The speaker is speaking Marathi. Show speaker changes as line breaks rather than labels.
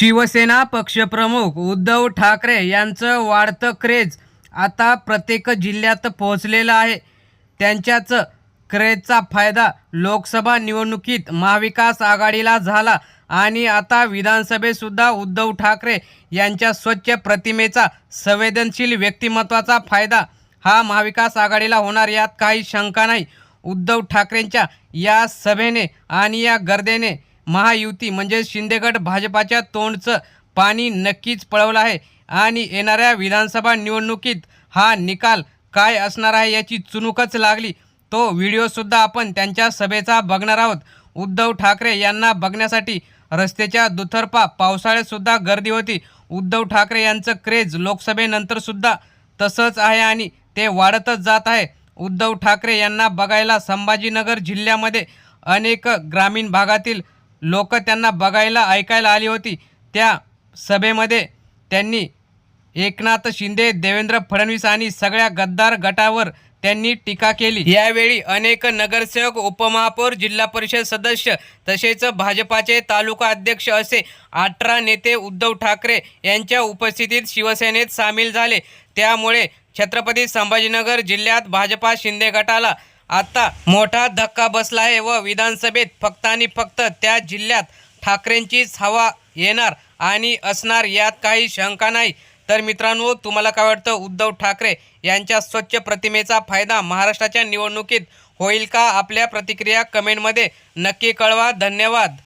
शिवसेना पक्षप्रमुख उद्धव ठाकरे यांचं वाढतं क्रेज आता प्रत्येक जिल्ह्यात पोहोचलेलं आहे. त्यांच्याच क्रेजचा फायदा लोकसभा निवडणुकीत महाविकास आघाडीला झाला आणि आता विधानसभेतसुद्धा उद्धव ठाकरे यांच्या स्वच्छ प्रतिमेचा संवेदनशील व्यक्तिमत्वाचा फायदा हा महाविकास आघाडीला होणार यात काही शंका नाही. उद्धव ठाकरेंच्या या सभेने आणि या गर्देने महायुती म्हणजे शिंदेगड भाजपाच्या तोंडचं पाणी नक्कीच पळवलं आहे. आणि येणाऱ्या विधानसभा निवडणुकीत हा निकाल काय असणार आहे याची चुनूकच लागली. तो व्हिडिओसुद्धा आपण त्यांच्या सभेचा बघणार आहोत. उद्धव ठाकरे यांना बघण्यासाठी रस्त्याच्या दुथरपा पावसाळ्यातसुद्धा गर्दी होती. उद्धव ठाकरे यांचं क्रेज लोकसभेनंतरसुद्धा तसंच आहे आणि ते वाढतच जात आहे. उद्धव ठाकरे यांना बघायला संभाजीनगर जिल्ह्यामध्ये अनेक ग्रामीण भागातील लोक त्यांना बघायला ऐकायला आली होती. त्या सभेमध्ये त्यांनी एकनाथ शिंदे देवेंद्र फडणवीस आणि सगळ्या गद्दार गटावर त्यांनी टीका केली. यावेळी अनेक नगरसेवक उपमहापौर जिल्हा परिषद सदस्य तसेच भाजपाचे तालुका अध्यक्ष असे अठरा नेते उद्धव ठाकरे यांच्या उपस्थितीत शिवसेनेत सामील झाले. त्यामुळे छत्रपती संभाजीनगर जिल्ह्यात भाजपा शिंदे गटाला आता मोठा धक्का बसला आहे व विधानसभेत फक्त आणि फक्त त्या जिल्ह्यात ठाकरेंचीच हवा येणार आणि असणार यात काही शंका नाही. तर मित्रांनो तुम्हाला काय वाटतं? उद्धव ठाकरे यांच्या स्वच्छ प्रतिमेचा फायदा महाराष्ट्राच्या निवडणुकीत होईल का? आपल्या प्रतिक्रिया कमेंटमध्ये नक्की कळवा. धन्यवाद.